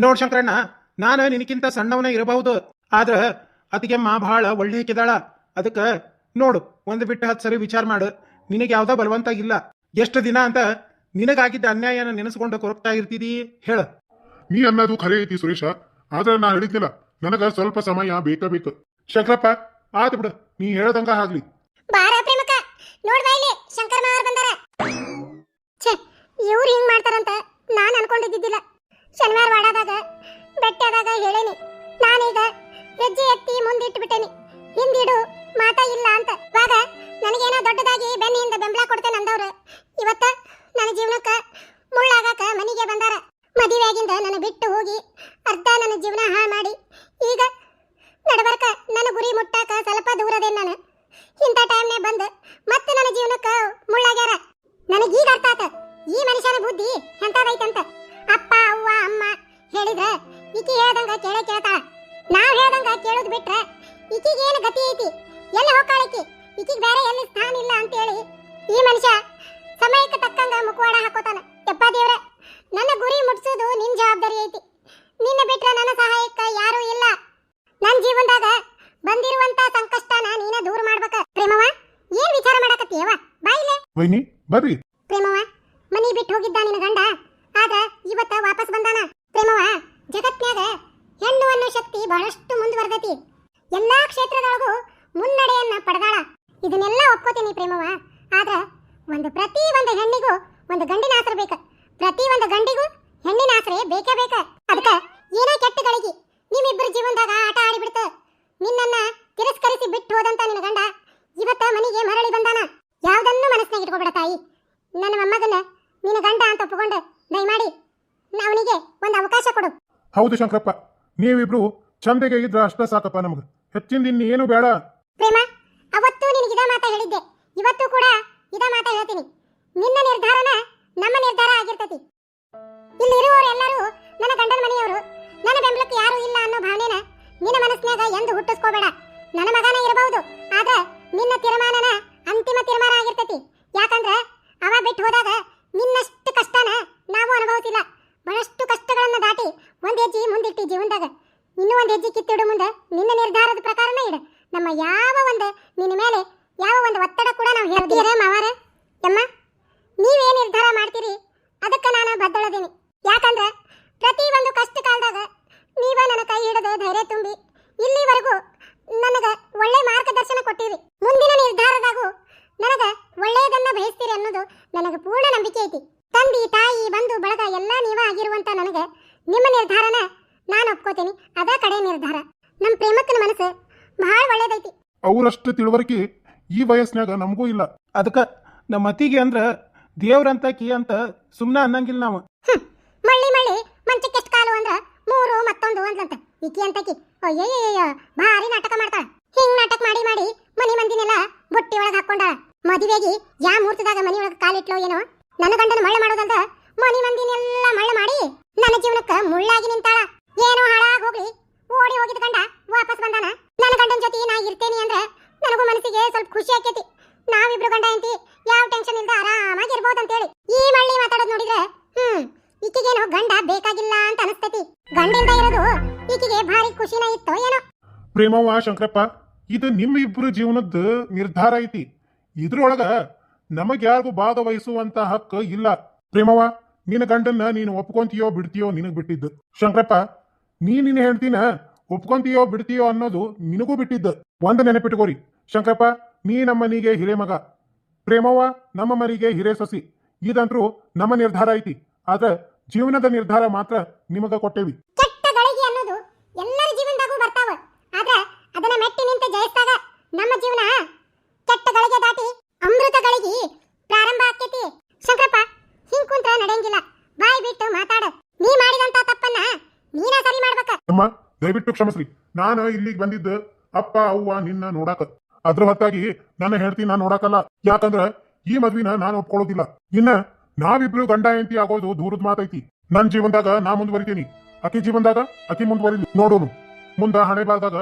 ನೋಡ್ ಶಂಕರಣ್ಣ ನಾನು ನಿನಕ್ಕಿಂತ ಸಣ್ಣವನೇ ಇರಬಹುದು. ಆದ್ರ ಮಾ ಬಹಳ ಒಳ್ಳೆ ಹಾಕಿದಾಳ ಅದಕ್ಕ ನೋಡು ಒಂದು ಬಿಟ್ಟು ಹತ್ತು ಸರಿ ವಿಚಾರ ಮಾಡು. ನಿನಗೆ ಯಾವ್ದೋ ಬಲವಂತ ಇಲ್ಲ. ಎಷ್ಟು ದಿನ ಅಂತ ನಿನಗಾಗಿದ್ದ ಅನ್ಯಾಯನ ನೆನೆಸ್ಕೊಂಡು ಕೊರಗ್ತಾ ಇರ್ತಿದಿ? ಹೇಳ. ನೀ ಅನ್ನೋದು ಖರೆ ಐತಿ ಸುರೇಶ. ಆದ್ರೆ ನಾ ಹೇಳಿದ್ನಿಲ್ಲ ನನಗ ಸ್ವಲ್ಪ ಸಮಯ ಬೇಕ ಬೇಕು. ಶಂಕರಪ್ಪ ಆತ್ ಬಿಡು. ನೀ ಹೇಳದಂಗ ಆಗ್ಲಿ. ಬಾರ ಪ್ರೇಮಕ ನೋಡ್ಬಾ ಇಲ್ಲಿ. ಶಂಕರ ಮಾವರ್ ಬಂದಾರ. ಛೇ ಇವ್ರು ಹಿಂಗ್ ಮಾಡ್ತಾರಂತ ನಾನ್ ಅನ್ಕೊಂಡಿದ್ದಿಲ್ಲ ಶನಿವಾರ ನನ್ನ ಬಿಟ್ಟು ಹೋಗಿ ಅರ್ಧ ನನ್ನ ಜೀವನ ಹಾಳು ಮಾಡಿ. ಈಗ ನಡಬರ್ಕ ನನ್ನ ಗುರಿ ಮುಟ್ಟಾಕ ಸ್ವಲ್ಪ ದೂರದೇ ನಾನು. ಇಂಥ ಟೈಮ್ನೇ ಬಂದು ಮತ್ತೆ ನನ್ನ ಜೀವನಕ್ಕೆ ಮುಳ್ಳಾಗ್ಯಾರ? ನನಗೀಗ ಅರ್ಥ ಆತ. ಈ ಮನುಷ್ಯನ ಬುದ್ಧಿ ಎಂತಾದೈತಂತ ಅಪ್ಪ, ಅವ್ವ, ಅಮ್ಮ ಹೇಳಿದ್ರ ಈಕಿ ಹೇಳ್ದಂಗ ಕೇಳೇ ಕೇಳ್ತಾಳ. ನಾವು ಹೇಳ್ದಂಗ ಕೇಳೋದು ಬಿಟ್ರೆ ಈಕಿಗೆ ಏನು ಗತಿ ಐತಿ? ಎಲ್ಲಿ ಹೋಗ್ಕಾಳಕಿ ಈಕಿಗೆ ಬೇರೆ ಎಲ್ಲಿ ಸ್ಥಾನ ಇಲ್ಲ ಅಂತೇಳಿ ಈ ಮನುಷ್ಯ ಸಮಯಕ್ಕೆ ತಕ್ಕಂಗ ಮುಖವಾಡ ಹಾಕೋತಾನೆ. ಯಪ್ಪ ದೇವ್ರ. ನನ್ನ ಗುರಿ ಮುಟ್ಸೋದು ನಿನ್ ಜವಾಬ್ದಾರಿ ಐತಿ. ನಿನ್ನ ಬಿಟ್ರ ನನ್ನ ಸಹಾಯಕ್ಕ ಯಾರೂ ಇಲ್ಲ. ನನ್ನ ಜೀವನದಾಗ ಬಂದಿರುವಂತ ಸಂಕಷ್ಟನ ನೀನ ದೂರ ಮಾಡ್ಬೇಕ. ಪ್ರೇಮವ ಏನ್ ವಿಚಾರ ಮಾಡಕತ್ತೀಯವ ಬಾಯಿಲೆ ವೈನಿ ಬರ್ರಿ. ಪ್ರೇಮವ ಮನಿ ಬಿಟ್ಟು ಹೋಗಿದ್ದ ನಿನ್ನ ಗಂಡ. ಆಗ ಇವತ್ತ ವಾಪಸ್ ಬಂದಾನ. ಪ್ರೇಮವ ಜಗತ್ನ್ಯಾಗ ಹೆಣ್ಣು ಅನ್ನೋ ಶಕ್ತಿ ಬಹಳಷ್ಟು ಮುಂದುವರೆದೈತಿ. ಎಲ್ಲಾ ಕ್ಷೇತ್ರದೊಳಗೂ ಮುನ್ನಡೆಯನ್ನ ಪಡೆದಾಳ. ಇದನ್ನೆಲ್ಲ ಒಪ್ಕೋತೀನಿ ಪ್ರೇಮವ ಆದ್ರ ಒಂದು ಪ್ರತಿ ಒಂದು ಹೆಣ್ಣಿಗೂ ಒಂದು ಗಂಡಿನ ಆಸರ ಬೇಕ. ಪ್ರತಿ ಒಂದು ಗಂಡಿಗೂ ಹೆಣ್ಣಿನ ಆಸರೆ ಬೇಕೇ ಬೇಕ. ಅದಕ್ಕ ಏನೇ ಕೆಟ್ಟ ಗಳಿಗೆ ನಿಮ್ಮಿಬ್ಬರ ಜೀವನದಾಗ ಆಟ ಆಡಿಬಿಡ್ತ. ನಿನ್ನನ್ನ ತಿರಸ್ಕರಿಸಿ ಬಿಟ್ಟು ಹೋದಂತ ನಿನ್ನ ಗಂಡ ಇವತ್ತ ಮನೆಗೆ ಮರಳಿ ಬಂದಾನ. ಯಾವ್ದನ್ನು ಮನಸ್ಸಿನಾಗ ಇಟ್ಕೋಬೇಡ ತಾಯಿ. ನನ್ನ ಮೊಮ್ಮಗನ ನಿನ್ನ ಗಂಡ ಅಂತ ಒಪ್ಪಿಕೊಂಡು ದಯಮಾಡಿ ಅವನಿಗೆ ಒಂದು ಅವಕಾಶ ಕೊಡು. ಹೌದು ಶಂಕರಪ್ಪ ನೀವಿಬ್ರು ಚಂದೆಗೆ ಇದ್ರ ಅಷ್ಟ ಸಾಕಪ್ಪ ನಮ್ಗ. ಹೆಚ್ಚಿಂದ ಇನ್ನೇನು ಬೇಡ. ಪ್ರೇಮ ಅವತ್ತು ನಿನಗೆ ಇದ ಮಾತಾ ಹೇಳಿದ್ದೆ. ಇವತ್ತು ಕೂಡ ಇದ ಮಾತಾ ಹೇಳ್ತೀನಿ. ನಿನ್ನ ನಿರ್ಧಾರನ ನಮ್ಮ ನಿರ್ಧಾರ ಆಗಿರ್ತತಿ. ಇಲ್ಲಿರುವವರೆಲ್ಲರೂ ನನ್ನ ಗಂಡನ ಮನೆಯವರು. ನನ್ನ ಬೆಂಬಲಕ್ಕೆ ಯಾರು ಇಲ್ಲ ಅನ್ನೋ ಭಾವನೆನ ನಿನ್ನ ಮನಸ್ಸಿನಾಗ ಎಂದು ಹುಟ್ಟಿಸ್ಕೋಬೇಡ. ನನ್ನ ಮಗನ ಇರಬಹುದು ಆದ್ರೆ ನಿನ್ನ ತೀರ್ಮಾನನ ಅಂತಿಮ ತೀರ್ಮಾನ ಆಗಿರ್ತತಿ ಯಾಕಂದ್ರ ಅವ ಬಿಟ್ಟು ಹೋದಾಗ ನಿನ್ನಷ್ಟು ಕಷ್ಟನ ನಾವು ಅನುಭವಿಸಿಲ್ಲ ಬಹಳಷ್ಟು ಕಷ್ಟಗಳನ್ನ ದಾಟಿ ಒಂದ್ ಹೆಜ್ಜೆ ಮುಂದಿಟ್ಟಿ ಜೀವನದಾಗ ಇನ್ನೂ ಒಂದ್ ಹೆಜ್ಜೆ ಕಿತ್ತಿಡು ಮುಂದೆ ನಿನ್ನ ನಿರ್ಧಾರದ ಪ್ರಕಾರನೇ ಇಡು ನಮ್ಮ ಯಾವ ಒಂದು ನಿನ್ನ ಮೇಲೆ ಯಾವ ಒಂದು ಒತ್ತಡ ಕೂಡ ನಾವು ಹೇಳ್ತೀರ ಮಾವಾರ ಯಮ್ಮ ನೀವೇ ನಿರ್ಧಾರ ಮಾಡ್ತೀರಿ ಅದಕ್ಕೆ ನಾನು ಬದ್ದಳದೀನಿ ಯಾಕಂದ್ರೆ ಪ್ರತಿ ಒಂದು ಕಷ್ಟ ಕಾಲದಾಗ ನೀವ ನನ್ನ ಕೈ ಹಿಡಿದು ಧೈರ್ಯ ತುಂಬಿ ಇಲ್ಲಿವರೆಗೂ ನನಗ ಒಳ್ಳೆ ಮಾರ್ಗದರ್ಶನ ಕೊಟ್ಟಿರಿ ಮುಂದಿನ ನಿರ್ಧಾರದಾಗೂ ನನಗ ಒಳ್ಳೆಯದನ್ನ ಬಯಸ್ತೀರಿ ಅನ್ನೋದು ನನಗೆ ಪೂರ್ಣ ನಂಬಿಕೆ ಐತಿ. ತಂದಿ ತಾಯಿ ಬಂಧು ಬಳಗ ಎಲ್ಲ ನೀವ ಆಗಿರುವಂತ ನನಗೆ ನಿಮ್ಮ ನಿರ್ಧಾರನ ನಾನು ಒಪ್ಕೋತೀನಿ. ಅದ ಕಡೆ ನಿರ್ಧಾರ. ನಮ್ಮ ಪ್ರೇಮಕ್ಕನ ಮನಸ್ಸು ಬಹಳ ಒಳ್ಳೇದೈತಿ. ಅವರಷ್ಟು ತಿಳುವಳಿಕೆ ಈ ವಯಸ್ಸಿನಾಗ ನಮಗೂ ಇಲ್ಲ. ಅದಕ್ಕೆ ನಮ್ಮ ಅತಿಗೆ ಅಂದ್ರ ದೇವ್ರಂತ ಕಿ ಅಂತ ಸುಮ್ಮನೆ ಅನ್ನಂಗಿಲ್ಲ ನಾವು. ಮಳ್ಳಿ ಮಳ್ಳಿ ಮಂಚಕ್ಕೆ ಎಷ್ಟು ಕಾಲು ಅಂದ್ರ ಮೂರು ಮತ್ತೊಂದು ಅಂದ್ಲಂತ. ಈಕಿ ಅಂತಕಿ ಅಯ್ಯಯ್ಯಯ್ಯ ಭಾರಿ ನಾಟಕ ಮಾಡ್ತಾಳ. ಹಿಂಗ್ ನಾಟಕ ಮಾಡಿ ಮಾಡಿ ಮನಿ ಮಂದಿನೆಲ್ಲ ಬುಟ್ಟಿ ಒಳಗೆ ಹಾಕೊಂಡಾಳ. ಮದುವೆಗಿ ಯಾ ಮುಹೂರ್ತದಾಗ ಒಳಗ ಕಾಲಿಟ್ಲೋ ಏನೋ? ನನ್ನ ಗಂಡನ ಮಳ್ಳ ಮಾಡೋದಂತ ಮನಿ ಮಂದಿನೆಲ್ಲ ಮಳ್ಳ ಮಾಡಿ. ನನ್ನ ಜೀವನಕ್ಕ ಮುಳ್ಳಾಗಿ ನಿಂತಾಳ. ಏನೋ ಹಾಳಾಗಿ ಹೋಗ್ಲಿ. ಓಡಿ ಹೋಗಿದ್ ಗಂಡ ವಾಪಸ್ ಬಂದಾನ. ನನ್ನ ಗಂಡನ ಜೊತೆ ನಾ ಇರ್ತೇನಿ ಅಂದ್ರೆ ನನಗೂ ಮನಸ್ಸಿಗೆ ಸ್ವಲ್ಪ ಖುಷಿ ಆಕೇತಿ. ನಾವಿಬ್ರು ಗಂಡ ಅಂತಿ ಯಾವ ಟೆನ್ಷನ್ ಇಲ್ದ ಆರಾಮಾಗಿ ಇರ್ಬೋದಂತೇಳಿ. ಈ ಮಳ್ಳಿ ಮಾತಾಡೋದು ನೋಡಿದ್ರೆ, ಹ್ಮ್, ಈಕಿಗೇನೋ ಗಂಡ ಬೇಕಾಗಿಲ್ಲ ಅಂತ ಅನಸ್ತತಿ. ಗಂಡಿಂದ ಇರೋದು ಈಕಿಗೆ ಭಾರಿ ಖುಷಿನ ಇತ್ತೋ ಏನೋ? ಪ್ರೇಮವ್ವ ಶಂಕರಪ್ಪ, ಇದು ನಿಮ್ಮ ಇಬ್ರು ಜೀವನದ ನಿರ್ಧಾರ ಐತಿ. ಇದ್ರೊಳಗ ನಮಗ್ಯಾರಿಗೂ ಭಾಗವಹಿಸುವಂತ ಹಕ್ಕು ಇಲ್ಲ. ಪ್ರೇಮವ್ವ, ನಿನ್ನ ಗಂಡನ್ನ ನೀನು ಒಪ್ಕೊಂತೀಯೋ ಬಿಡ್ತೀಯೋ ನಿನಗ್ ಬಿಟ್ಟಿದ್ದು. ಶಂಕರಪ್ಪ, ನೀ ನಿನ್ನ ಹೇಳ್ತೀನ ಒಪ್ಕೊಂತೀಯೋ ಬಿಡ್ತೀಯೋ ಅನ್ನೋದು ನಿನಗೂ ಬಿಟ್ಟಿದ್ದು. ಒಂದು ನೆನಪಿಟ್ಕೋರಿ. ಶಂಕರಪ್ಪ, ನೀ ನಮ್ಮ ನೀಗೆ ಹಿರೇ ಮಗ. ಪ್ರೇಮವ್ವ, ನಮ್ಮ ಮರಿಗೆ ಹಿರೇ ಸಸಿ. ಇದಂತ್ರು ನಮ್ಮ ನಿರ್ಧಾರ ಐತಿ. ಆದ್ರೆ ಜೀವನದ ನಿರ್ಧಾರ ಮಾತ್ರ ನಿಮಗ ಕೊಟ್ಟೇವಿ. ಅನ್ನೋದು ಎಲ್ಲರ ಜೀವನದಾಗೂ ಬರ್ತಾವ. ಆದ್ರೆ ಅದನ್ನ ಮೆಟ್ಟಿ ನಿಂತ ಜಯಿಸಿದಾಗ ನಮ್ಮ ಜೀವನ ಕೆಟ್ಟ ಗಳಿಗೆ ದಾಟಿ ಅಮೃತ ಗಳಿಗೆ ಪ್ರಾರಂಭ ಆಕ್ಕೇತಿ ಶಂಕರಪ್ಪ, ಹಿಂಗ್ ಕುಂತ್ರ ನಡೆಯಂಗಿಲ್ಲ. ಬಾಯಿ ಬಿಟ್ಟು ಮಾತಾಡು. ನೀ ಮಾಡಿದಂತ ತಪ್ಪನ್ನ ನೀನ ಸರಿ ಮಾಡ್ಬೇಕ. ಅಮ್ಮ, ದಯವಿಟ್ಟು ಕ್ಷಮಿಸ್ರಿ. ನಾನು ಇಲ್ಲಿಗೆ ಬಂದಿದ್ದ ಅಪ್ಪ, ಅವ್ವ, ನಿನ್ನ ನೋಡಾಕ. ಅದ್ರ ಹೊತ್ತಾಗಿ ನನ್ನ ಹೆಂಡತಿ ನಾನು ನೋಡಾಕಲ್ಲ. ಯಾಕಂದ್ರ ಈ ಮದ್ವಿನ ನಾನು ಒಪ್ಕೊಳ್ಳೋದಿಲ್ಲ. ಇನ್ನ ನಾವಿಬ್ರು ಗಂಡ ಹೆಂಡತಿ ಆಗೋದು ದೂರದ ಮಾತೈತಿ. ನನ್ನ ಜೀವನದಾಗ ನಾ ಮುಂದುವರಿತೀನಿ. ಅಕಿ ಜೀವನದಾಗ ಅಕಿ ಮುಂದುವರಿ ನೋಡೋನು. ಮುಂದ ಹಣೆ ಬಾರ್ದಾಗ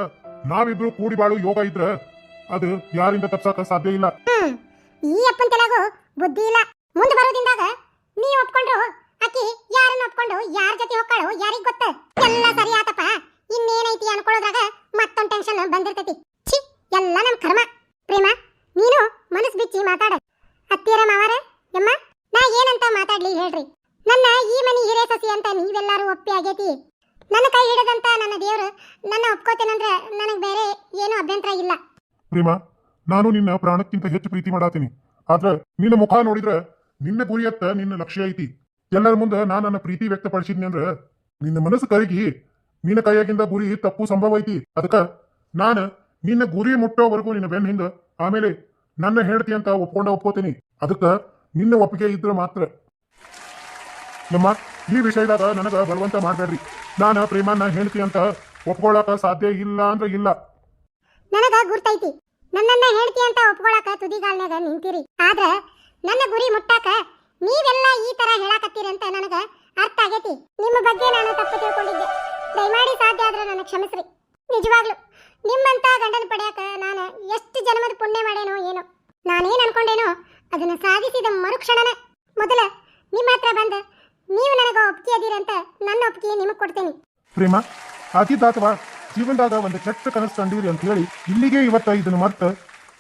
ನಾವಿಬ್ರು ಕೂಡಿ ಬಾಳು ಯೋಗ ಇದ್ರ ಅದು ಯಾರಿಂದ ತಪ್ಸಾಕ ಸಾಧ್ಯ ಇಲ್ಲ. ಈ ಅಪ್ಪನ ತಲೆಗೂ ಬುದ್ಧಿ ಇಲ್ಲ. ಮುಂದೆ ಬರೋದಿಂದಾಗ ನೀ ಒಪ್ಕೊಂಡ್ರು ಆಕಿ ಯಾರನ್ನ ಒಪ್ಕೊಂಡು ಯಾರ ಜೊತೆ ಹೋಗ್ಕಳು ಯಾರಿಗ್ ಗೊತ್ತ? ಎಲ್ಲ ಸರಿ ಆತಪ್ಪ. ಇನ್ನೇನೈತಿ ಅನ್ಕೊಳ್ಳೋದ್ರಾಗ ಮತ್ತೊಂದ್ ಟೆನ್ಷನ್ ಬಂದಿರ್ತೈತಿ. ಛಿ, ಎಲ್ಲ ನಮ್ ಕರ್ಮ. ಪ್ರೇಮ, ನೀನು ಮನಸ್ ಬಿಚ್ಚಿ ಮಾತಾಡ. ಅತ್ತಿಯರ ಮಾವಾರ, ಯಮ್ಮ, ನಾ ಏನಂತ ಮಾತಾಡ್ಲಿ ಹೇಳ್ರಿ. ನನ್ನ ಈ ಮನಿ ಹಿರೇ ಸಸಿ ಅಂತ ನೀವೆಲ್ಲರೂ ಒಪ್ಪಿ ಆಗೈತಿ? ನನ್ನ ಕೈ ಹಿಡದಂತ ನನ್ನ ದೇವ್ರು ನನ್ನ ಒಪ್ಕೋತೇನಂದ್ರ ನನಗ್ ಬೇರೆ ಏನು ಅಭ್ಯಂತರ ಇಲ್ಲ. ಪ್ರೇಮ, ನಾನು ನಿನ್ನ ಪ್ರಾಣಕ್ಕಿಂತ ಹೆಚ್ಚು ಪ್ರೀತಿ ಮಾಡಾತೀನಿ. ಆದ್ರ ನಿನ್ನ ಮುಖ ನೋಡಿದ್ರ ನಿನ್ನ ಗುರಿಯತ್ತ ನಿನ್ನ ಲಕ್ಷ್ಯ ಐತಿ. ಎಲ್ಲರ ಮುಂದೆ ನಾನು ನನ್ನ ಪ್ರೀತಿ ವ್ಯಕ್ತಪಡಿಸಿದ್ನಿ ಅಂದ್ರೆ ನಿನ್ನ ಮನಸ್ಸು ಕರಗಿ ನಿನ್ನ ಕೈಯಾಗಿಂದ ಗುರಿ ತಪ್ಪು ಸಂಭವ ಐತಿ. ಅದಕ್ಕ ನಾನು ನಿನ್ನ ಗುರಿ ಮುಟ್ಟೋವರೆಗೂ ನಿನ್ನ ಬೆನ್ನ ಹಿಂದ ಆಮೇಲೆ ನನ್ನ ಹೆಂಡತಿ ಅಂತ ಒಪ್ಕೊಂಡ ಒಪ್ಕೋತೀನಿ. ಅದಕ್ಕ ನಿನ್ನ ಒಪ್ಪಿಗೆ ಇದ್ರ ಮಾತ್ರ. ನಮ್ಮ ಈ ವಿಷಯದಾಗ ನನಗ ಬಲವಂತ ಮಾಡ್ಬೇಡ್ರಿ. ನಾನು ಪ್ರೇಮನ ಹೆಂಡತಿ ಅಂತ ಒಪ್ಕೊಳ್ಳಾಕ ಸಾಧ್ಯ ಇಲ್ಲ ಅಂದ್ರೆ ಇಲ್ಲ. ನನಗ ಗುರ್ತೈತಿ. ನನ್ನನ್ನ ಹೇಳ್ತಿ ಅಂತ ಒಪ್ಕೊಳಕ ತುದಿಗಾಲ್ನಾಗ ನಿಂತಿರಿ. ಆದ್ರ ನನ್ನ ಗುರಿ ಮುಟ್ಟಾಕ ನೀವೆಲ್ಲ ಈ ತರ ಹೇಳಾಕತ್ತೀರಿ ಅಂತ ನನಗ ಅರ್ಥ ಆಗೈತಿ. ನಿಮ್ಮ ಬಗ್ಗೆ ನಾನು ತಪ್ಪು ತಿಳ್ಕೊಂಡಿದ್ದೆ. ದಯಮಾಡಿ ಸಾಧ್ಯ ಆದ್ರೆ ನನಗೆ ಕ್ಷಮಿಸ್ರಿ. ನಿಜವಾಗ್ಲು, ನಿಮ್ಮಂತ ಗಂಡನ ಪಡೆಯಕ ನಾನು ಎಷ್ಟು ಜನ್ಮದ ಪುಣ್ಯ ಮಾಡೇನೋ ಏನೋ. ನಾನೇನ್ ಅನ್ಕೊಂಡೇನೋ ಅದನ್ನ ಸಾಧಿಸಿದ ಮರುಕ್ಷಣನ. ಮೊದಲ, ನಿಮ್ಮ ಹತ್ರ ಬಂದ ನೀವು ನನಗ ಒಪ್ಪಿಗೆ ಅದೀರಂತ ನನ್ನ ಒಪ್ಪಿಗೆ ನಿಮಗೆ ಕೊಡ್ತೇನೆ. ಪ್ರೇಮ ಆಗಿದ್ದಾತವ ಜೀವನದಾಗ ಒಂದು ಕೆಟ್ಟ ಕನಸು ಕಂಡೀರಿ ಅಂತ ಹೇಳಿ ಇಲ್ಲಿಗೆ ಇವತ್ತ ಇದನ್ನ ಮರ್ತ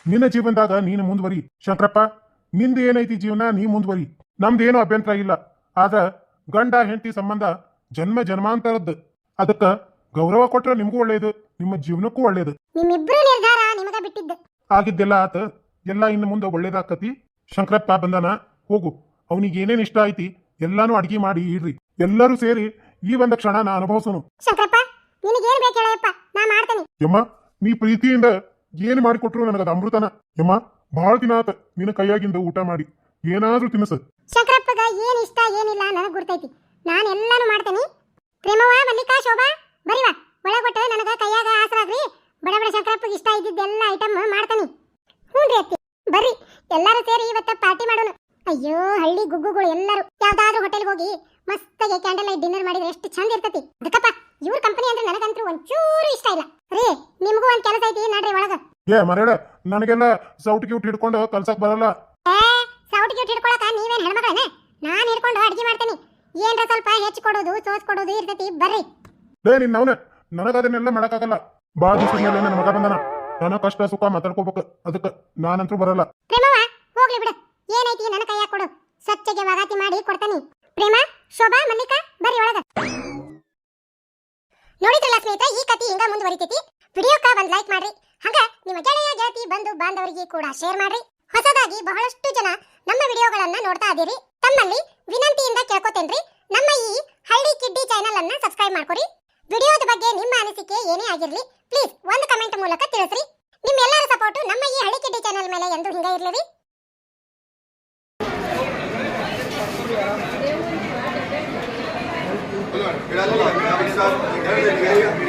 ನಿನ್ನ ಜೀವನದಾಗ ನೀನು ಮುಂದುವರಿ. ಶಂಕರಪ್ಪ ನಿಂದ ಏನೈತಿ ಜೀವನ ನೀ ಮುಂದುವರಿ. ನಮ್ದೇನು ಅಭ್ಯಂತರ ಇಲ್ಲ. ಆದ್ರ ಗಂಡ ಹೆಂಡತಿ ಸಂಬಂಧ ಜನ್ಮ ಜನ್ಮಾಂತರದ್ದು. ಅದಕ್ಕ ಗೌರವ ಕೊಟ್ರೆ ನಿಮಗೂ ಒಳ್ಳೇದು ನಿಮ್ಮ ಜೀವನಕ್ಕೂ ಒಳ್ಳೇದು. ನಿಮ್ಮಿಬ್ರು ನಿರ್ಧಾರ ನಿಮಗ ಬಿಟ್ಟಿದ್ದು. ಆಗಿದ್ದೆಲ್ಲ ಆತ ಎಲ್ಲ ಇನ್ನು ಮುಂದೆ ಒಳ್ಳೇದಾಕತಿ. ಶಂಕರಪ್ಪ ಬಂದನ ಹೋಗು. ಅವನಿಗೆ ಏನೇನ್ ಇಷ್ಟ ಐತಿ ಎಲ್ಲಾನು ಅಡಿಗೆ ಮಾಡಿ ಇಡ್ರಿ. ಎಲ್ಲರೂ ಸೇರಿ ಈ ಒಂದ ಕ್ಷಣ ನಾ ಅನುಭವಿಸೋನು. ಶಂಕರಪ್ಪ ನಿನಗೇನ್ ಬೇಕು ಹೇಳಪ್ಪ ನಾ ಮಾಡ್ತೀನಿ. ಯಮ್ಮ ನೀ ಪ್ರೀತಿಯಿಂದ ಏನ್ ಮಾಡಿಕೊಟ್ರು ನನಗದ ಅಮೃತನ? ಯಮ್ಮ ಬಹಳ ದಿನ ಆತ ನಿನ್ನ ಕೈಯಾಗಿಂದ ಊಟ ಮಾಡಿ. ಏನಾದ್ರೂ ತಿನ್ನಸ. ಶಂಕರಪ್ಪಗ ಏನ್ ಇಷ್ಟ ಏನಿಲ್ಲ ನನಗೆ ಗುರ್ತೈತಿ. ನಾನು ಎಲ್ಲಾನು ಮಾಡ್ತೀನಿ. ಪ್ರೇಮವ ಮಲ್ಲಿಕಾ ಶೋಭಾ ಬರಿವಾ. ಒಳಗೊಟ್ಟು ನನಗ ಕೈಯಾಗ ಆಸರಾಗ್ರಿ ಬಡ ಬಡ ಶಂಕರಪ್ಪಗೆ ಇಷ್ಟ ಇದ್ದಿದ್ದೆಲ್ಲ ಐಟಮ್ ಹ್ಞೂ ರೀ ಅತ್ತಿ ಬರ್ರಿ. ಎಲ್ಲರೂ ಸೇರಿ ಇವತ್ತ ಪಾರ್ಟಿ ಮಾಡೋಣ. ಅಯ್ಯೋ ಹಳ್ಳಿ ಗುಗ್ಗುಗಳು ಎಲ್ಲರೂ. ಯಾವ್ದಾದ್ರು ಹೋಟೆಲ್ಗೆ ಹೋಗಿ ಮಸ್ತಾಗಿ ಕ್ಯಾಂಡಲ್ ಲೈಟ್ ಡಿನ್ನರ್ ಮಾಡಿದ್ರೆ ಎಷ್ಟು ಚಂದ ಇರ್ತತಿ. ಅದಕ್ಕಪ್ಪ ಇವ್ರ ಕಂಪನಿ ಅಂದ್ರೆ ನನಗಂತೂ ಒಂಚೂರು ಇಷ್ಟ ಇಲ್ಲ. ರೀ ನಿಮಗೂ ಒಂದ್ ಕೆಲಸ ಐತಿ ನಡ್ರಿ ಒಳಗ. ಏ ಮರೇಡ ನನಗೆಲ್ಲ ಸೌಟ್ ಕ್ಯೂಟ್ ಹಿಡ್ಕೊಂಡು ಕಲ್ಸಕ್ ಬರಲ್ಲ. ಏ ಕ್ಯೂಟ್ ಹಿಡ್ಕೊಳಕ ನೀವೇನ್ ಹೆಣ್ಮಗಳೇನ ನಾನ್ ಹಿಡ್ಕೊಂಡು ಅಡ್ಗೆ ಮಾಡ್ತೀನಿ. ಏನ್ರ ಸ್ವಲ್ಪ ಹೆಚ್ಚು ಕೊಡೋದು ಸೋಸ್ ಕೊಡೋದು ಇರ್ತೈತಿ ಬರ್ರಿ. ಲೇ ನಿನ್ನ ಅವನ ನನಗದನ್ನೆಲ್ಲ ಮಾಡಕ್ಕಾಗಲ್ಲ. ಬಾ ಸುಮ್ಮನೆ ಮೇಲೆ ನನ್ನ ಮಗ ಬಂದನ. ನನ್ನ ಕಷ್ಟ ಸುಖ ಮಾತಾಡ್ಕೋಬೇಕು. ಅದಕ್ಕೆ ನಾನಂತೂ ಬರಲ್ಲ. ಪ್ರೇಮವ್ವ ಹೋಗ್ಲಿ ಬಿಡು. ಏನೈತಿ ನನ್ನ ಕೈಯಾಗ ಕೊಡು. ಸ್ವಚ್ಛಗೆ ವಗಾತಿ ಮಾಡಿ ಕೊಡ್ತಾನೆ. ಪ್ರೇಮ ಶೋಭಾ ಮಲ್ಲಿಕಾ ಬರ್ರಿ ಒಳಗ. ನೋಡಿದ್ರಲ್ಲ ಸ್ನೇಹಿತ, ಈ ಕತಿ ಹಿಂಗ ಮುಂದುವರಿತೈತಿ. ವಿಡಿಯೋಕ ಒಂದ್ ಲೈಕ್ ಮಾಡ್ರಿ. ಹಂಗ ನಿಮ್ಮ ಗೆಳೆಯ, ಗೆಳತಿ, ಬಂಧು, ಬಾಂಧವರಿಗೆ ಕೂಡ ಶೇರ್ ಮಾಡ್ರಿ. ಹೊಸದಾಗಿ ಬಹಳಷ್ಟು ಜನ ನಮ್ಮ ವಿಡಿಯೋಗಳನ್ನ ನೋಡ್ತಾ ಇದೀರಿ. ತಮ್ಮಲ್ಲಿ ವಿನಂತಿಯಿಂದ ಕೇಳ್ಕೊತೇನ್ರಿ. ನಮ್ಮ ಈ ಹಳ್ಳಿ ಕಿಡ್ಡಿ ಚಾನೆಲ್ ಅನ್ನ ಸಬ್ಸ್ಕ್ರೈಬ್ ಮಾಡ್ಕೊರಿ. ವಿಡಿಯೋದ ಬಗ್ಗೆ ನಿಮ್ಮ ಅನಿಸಿಕೆ ಏನೇ ಆಗಿರ್ಲಿ ಪ್ಲೀಸ್ ಒಂದು ಕಮೆಂಟ್ ಮೂಲಕ ತಿಳಿಸ್ರಿ. ನಿಮ್ಮೆಲ್ಲರ ಸಪೋರ್ಟ್ ನಮ್ಮ ಈ ಹಳ್ಳಿ ಕಿಡ್ಡಿ ಚಾನೆಲ್ ಮೇಲೆ ಎಂದು ಹಿಂಗ ಇರ್ಲಿ Gracias.